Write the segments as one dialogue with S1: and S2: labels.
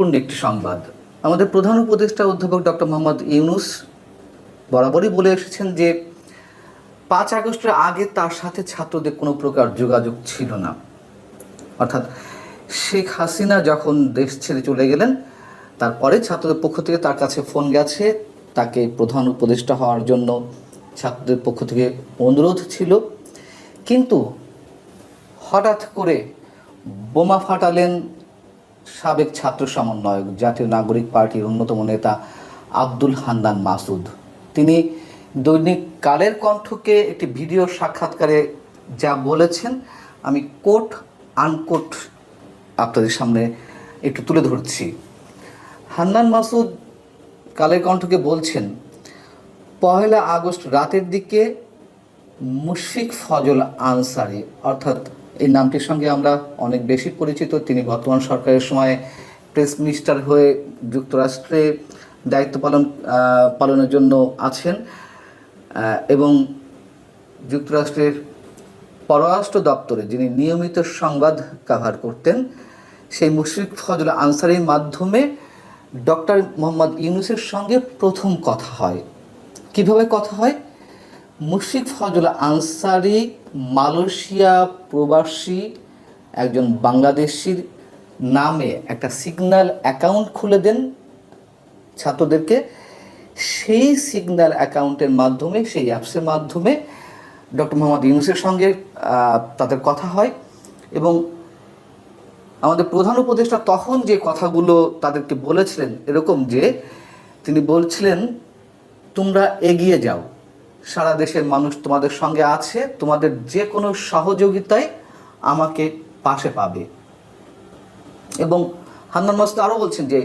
S1: পূর্ণ একটি সংবাদ। আমাদের প্রধান উপদেষ্টা অধ্যাপক ডক্টর মোহাম্মদ ইউনুস বরাবরই বলে এসেছেন যে, পাঁচ আগস্টের আগে তার সাথে ছাত্রদের কোনো প্রকার যোগাযোগ ছিল না। অর্থাৎ শেখ হাসিনা যখন দেশ ছেড়ে চলে গেলেন, তারপরে ছাত্রদের পক্ষ থেকে তার কাছে ফোন গেছে। তাকে প্রধান উপদেষ্টা হওয়ার জন্য ছাত্রদের পক্ষ থেকে অনুরোধ ছিল। কিন্তু হঠাৎ করে বোমা ফাটালেন সাবেক ছাত্র সমন্বয়ক, জাতীয় নাগরিক পার্টির অন্যতম নেতা আব্দুল হান্নান মাসুদ। তিনি দৈনিক কালের কণ্ঠকে একটি ভিডিও সাক্ষাৎকারে যা বলেছেন, আমি কোট আনকোট আপনাদের সামনে একটু তুলে ধরছি। হান্নান মাসুদ কালের কণ্ঠকে বলছেন, পহেলা আগস্ট রাতের দিকে মুশফিক ফজল আনসারি, অর্থাৎ এই নামটির সঙ্গে আমরা অনেক বেশি পরিচিত। তিনি বর্তমান সরকারের সময় প্রেস মিনিস্টার হয়ে যুক্তরাষ্ট্রে দায়িত্ব পালন পালনের জন্য আছেন এবং যুক্তরাষ্ট্রের পররাষ্ট্র দপ্তরে যিনি নিয়মিত সংবাদ কাভার করতেন, সেই মুশফিক ফজল আনসারির মাধ্যমে ডক্টর মোহাম্মদ ইউনুসের সঙ্গে প্রথম কথা হয়। কীভাবে কথা হয়? মুশফিক ফজল আনসারি মালয়েশিয়া প্রবাসী একজন বাংলাদেশির নামে একটা সিগন্যাল অ্যাকাউন্ট খুলে দেন ছাত্রদেরকে। সেই সিগন্যাল অ্যাকাউন্টের মাধ্যমে, সেই অ্যাপসের মাধ্যমে ডক্টর মোহাম্মদ ইউনুসের সঙ্গে তাদের কথা হয় এবং আমাদের প্রধান উপদেষ্টা তখন যে কথাগুলো তাদেরকে বলেছিলেন এরকম যে, তিনি বলছিলেন, তোমরা এগিয়ে যাও। সারা দেশের মানুষ তোমাদের সঙ্গে আছে, তোমাদের যে কোনো সহযোগিতায় আমাকে পাশে পাবে। এবং হান্নান মাসুদ আরও বলছেন যে,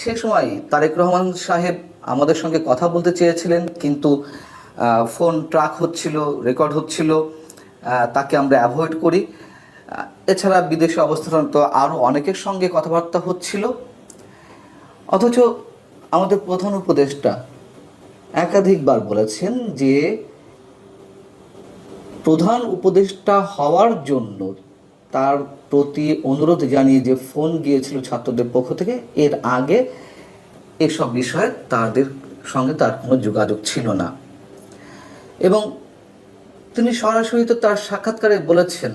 S1: সে সময় তারেক রহমান সাহেব আমাদের সঙ্গে কথা বলতে চেয়েছিলেন, কিন্তু ফোন ট্রাক হচ্ছিল, রেকর্ড হচ্ছিল তাকে আমরা অ্যাভয়েড করি। এছাড়া বিদেশে অবস্থানরত আরও অনেকের সঙ্গে কথাবার্তা হচ্ছিল। অথচ আমাদের প্রধান উপদেষ্টা একাধিকবার বলেছেন যে প্রধান উপদেষ্টা হওয়ার জন্য তার প্রতি অনুরোধ জানিয়ে যে ফোন গিয়েছিল ছাত্রদের পক্ষ থেকে, এর আগে এসব বিষয়ে তাদের সঙ্গে তার কোনো যোগাযোগ ছিল না। এবং তিনি সরাসরি তো তার সাক্ষাৎকারে বলেছেন,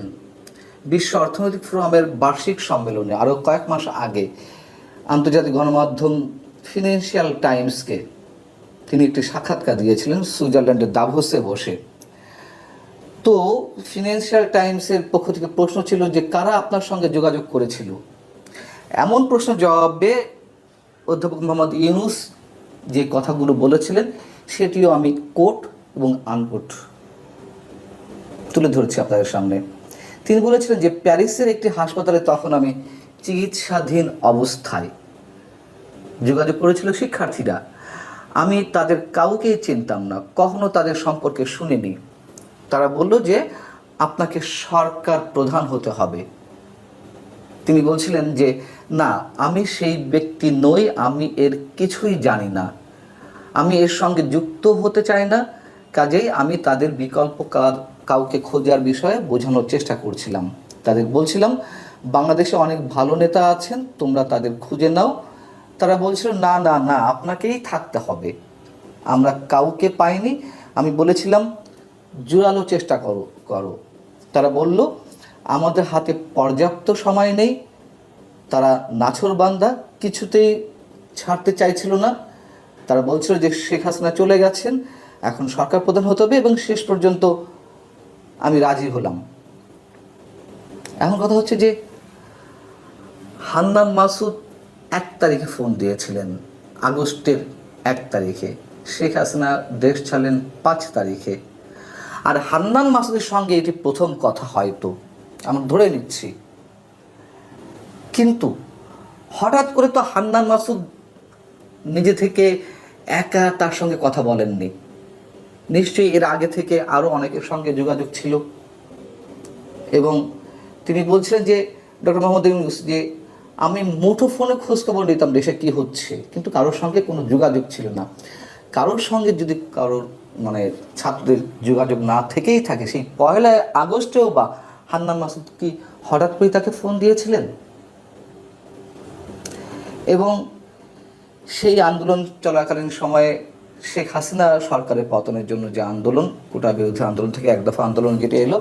S1: বিশ্ব অর্থনৈতিক ফোরামের বার্ষিক সম্মেলনে আরও কয়েক মাস আগে আন্তর্জাতিক গণমাধ্যম ফিনান্সিয়াল টাইমসকে তিনি একটি সাক্ষাৎকার দিয়েছিলেন সুইজারল্যান্ডের দাভোসে বসে। তো ফিনান্সিয়াল টাইমসের পক্ষ থেকে প্রশ্ন ছিল যে কারা আপনার সঙ্গে যোগাযোগ করেছিল? এমন প্রশ্ন জবাবে অধ্যাপক মোহাম্মদ ইউনুস যে কথাগুলো বলেছিলেন, সেটিও আমি কোট এবং আনকোট তুলে ধরছি আপনাদের সামনে। তিনি বলেছিলেন যে প্যারিসের একটি হাসপাতালে তখন আমি চিকিৎসাধীন অবস্থায় যোগাযোগ করেছিল শিক্ষার্থীরা। আমি তাদের কাউকেই চিনতাম না, কখনো তাদের সম্পর্কে শুনিনি। তারা বলল যে, আপনাকে সরকার প্রধান হতে হবে। তিনি বলছিলেন যে, না, আমি সেই ব্যক্তি নই, আমি এর কিছুই জানি না। আমি এর সঙ্গে যুক্ত হতে চাই না, কাজেই আমি তাদের বিকল্প কাউকে খোঁজার বিষয়ে বোঝানোর চেষ্টা করছিলাম। তাদের বলছিলাম, বাংলাদেশে অনেক ভালো নেতা আছেন, তোমরা তাদের খুঁজে নাও তারা বলছিল, না না না, আপনাকেই থাকতে হবে। আমরা কাউকে পাইনি। আমি বলেছিলাম, জোরালো চেষ্টা করো করো। তারা বলল, আমাদের হাতে পর্যাপ্ত সময় নেই। তারা নাছরবান্দা কিছুতেই ছাড়তে চাইছিল না। তারা বলছিল যে, শেখ হাসিনা চলে গেছেন, এখন সরকার প্রধান হতে হবে এবং শেষ পর্যন্ত আমি রাজি হলাম। এখন কথা হচ্ছে যে, হান্নান মাসুদ এক তারিখে ফোন দিয়েছিলেন, আগস্টের এক তারিখে। শেখ হাসিনা দেশ ছাড়লেন পাঁচ তারিখে। আর হান্নান মাসুদের সঙ্গে এটি প্রথম কথা হয়তো আমরা ধরে নিচ্ছি। কিন্তু হঠাৎ করে তো হান্নান মাসুদ নিজে থেকে একা তার সঙ্গে কথা বলেননি। নিশ্চয়ই এর আগে থেকে আরও অনেকের সঙ্গে যোগাযোগ ছিল। এবং তিনি বলছিলেন যে ডক্টর মোহাম্মদ ইউনুস যে আমি মুঠো ফোনে খোঁজখবর নিতাম দেশে কি হচ্ছে, কিন্তু কারোর সঙ্গে কোনো যোগাযোগ ছিল না। কারোর সঙ্গে যদি কারোর মানে ছাত্রদের যোগাযোগ না থেকেই থাকে, সেই পয়লা আগস্টেও বা হান্নান মাসুদ কি হঠাৎ করে তাকে ফোন দিয়েছিলেন? এবং সেই আন্দোলন চলাকালীন সময়ে শেখ হাসিনা সরকারের পতনের জন্য যে আন্দোলন কোটা বিরোধী আন্দোলন থেকে এক দফা আন্দোলন যেটা এলো।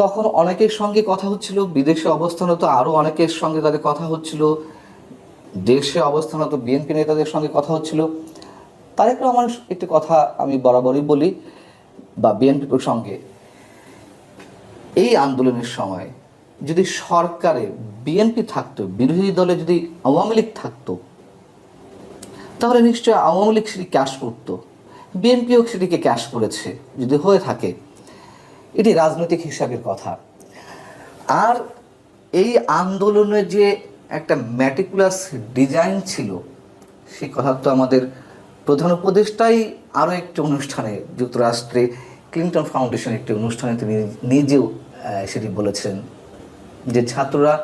S1: তখন অনেকের সঙ্গে কথা হচ্ছিল, বিদেশে অবস্থানরত আরও অনেকের সঙ্গে তাদের কথা হচ্ছিল, দেশে অবস্থানরত বিএনপি নেতাদের সঙ্গে কথা হচ্ছিল। তারেক রহমান, একটি কথা আমি বরাবরই বলি, বা বিএনপির সঙ্গে এই আন্দোলনের সময় যদি সরকারে বিএনপি থাকতো, বিরোধী দলে যদি আওয়ামী লীগ থাকতো, তাহলে নিশ্চয় আওয়ামী লীগ সেটি ক্যাশ করতো। বিএনপিও সেটিকে ক্যাশ করেছে, যদি হয়ে থাকে। এটি রাজনৈতিক হিসাবের কথা। আর এই আন্দোলনের যে একটা ম্যাটিকুলাস ডিজাইন ছিল, সে কথা তো আমাদের প্রধান উপদেষ্টাই আরও একটি অনুষ্ঠানে, যুক্তরাষ্ট্রে ক্লিন্টন ফাউন্ডেশন একটি অনুষ্ঠানে তিনি নিজেও সেটি বলেছেন যে ছাত্ররা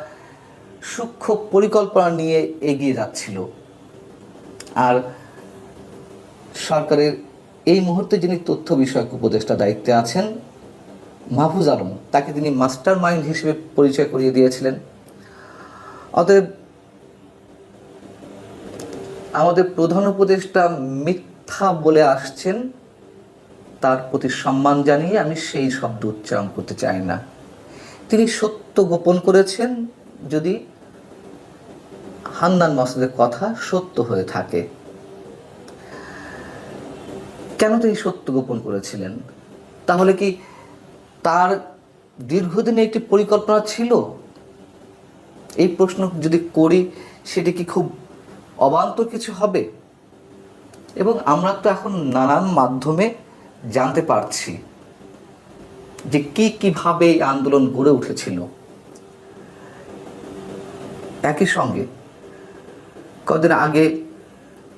S1: সূক্ষ্ম পরিকল্পনা নিয়ে এগিয়ে যাচ্ছিল। আর সরকারের এই মুহূর্তে যিনি তথ্য বিষয়ক উপদেষ্টা দায়িত্বে আছেন মাহফুজ আলম, তাকে তিনি মাস্টার মাইন্ড হিসেবে পরিচয় করিয়ে দিয়েছিলেন। অতএব আমাদের প্রধান উপদেষ্টা মিথ্যা বলে আসছেন, তার প্রতি সম্মান জানিয়ে আমি সেই শব্দ উচ্চারণ করতে চাই না। তিনি সত্য গোপন করেছেন, যদি হান্নান মাসুদের কথা সত্য হয়ে থাকে। কেন তিনি সত্য গোপন করেছিলেন? তাহলে কি তার দীর্ঘদিনে একটি পরিকল্পনা ছিল? এই প্রশ্ন যদি করি, সেটি কি খুব অবান্তর কিছু হবে? এবং আমরা তো এখন নানান মাধ্যমে জানতে পারছি যে কি কীভাবে এই আন্দোলন গড়ে উঠেছিল। একই সঙ্গে কদিন আগে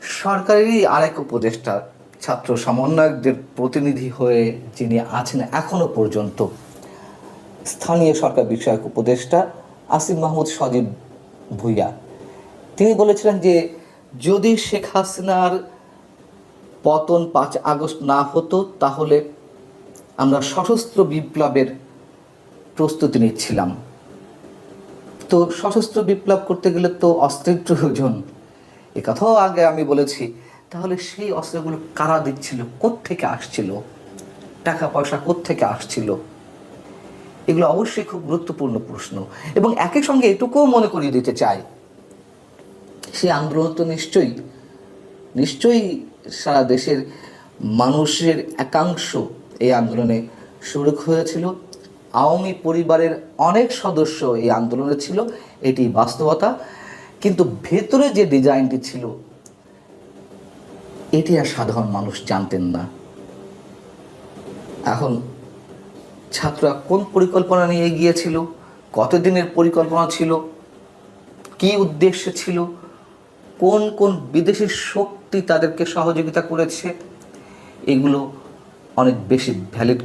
S1: সরকারেরই আরেক উপদেষ্টা ছাত্র সমন্বয়কদের প্রতিনিধি হয়ে যিনি আছেন এখনও পর্যন্ত, স্থানীয় সরকার বিষয়ক উপদেষ্টা আসিফ মাহমুদ সজীব ভুইয়া। তিনি বলেছিলেন যে, যদি শেখ হাসিনার পতন পাঁচ আগস্ট না হতো, তাহলে আমরা সশস্ত্র বিপ্লবের প্রস্তুতি নিচ্ছিলাম। তো সশস্ত্র বিপ্লব করতে গেলে তো অস্ত্রের প্রয়োজন। এ কথাও আগে আমি বলেছি। তাহলে সেই অস্ত্রগুলো কারা দিচ্ছিল? থেকে আসছিল? টাকা পয়সা থেকে আসছিল? এগুলো অবশ্যই খুব গুরুত্বপূর্ণ প্রশ্ন। এবং একই সঙ্গে এটুকুও মনে করিয়ে দিতে চাই। সেই আন্দোলন তো নিশ্চয়ই নিশ্চয়ই সারা দেশের মানুষের একাংশ এই আন্দোলনে শরিক হয়েছিল। আওয়ামী পরিবারের অনেক সদস্য এই আন্দোলনে ছিল, এটি বাস্তবতা। কিন্তু ভেতরে যে ডিজাইনটি ছিল এটি আর সাধারণ মানুষ জানতেন না। এখন ছাত্ররা কোন পরিকল্পনা নিয়ে গিয়েছিল কতদিনের পরিকল্পনা ছিল? কি উদ্দেশ্য ছিল? কোন কোন বিদেশি শক্তি তাদেরকে সহযোগিতা করেছে? এগুলো অনেক বেশি ভ্যালিড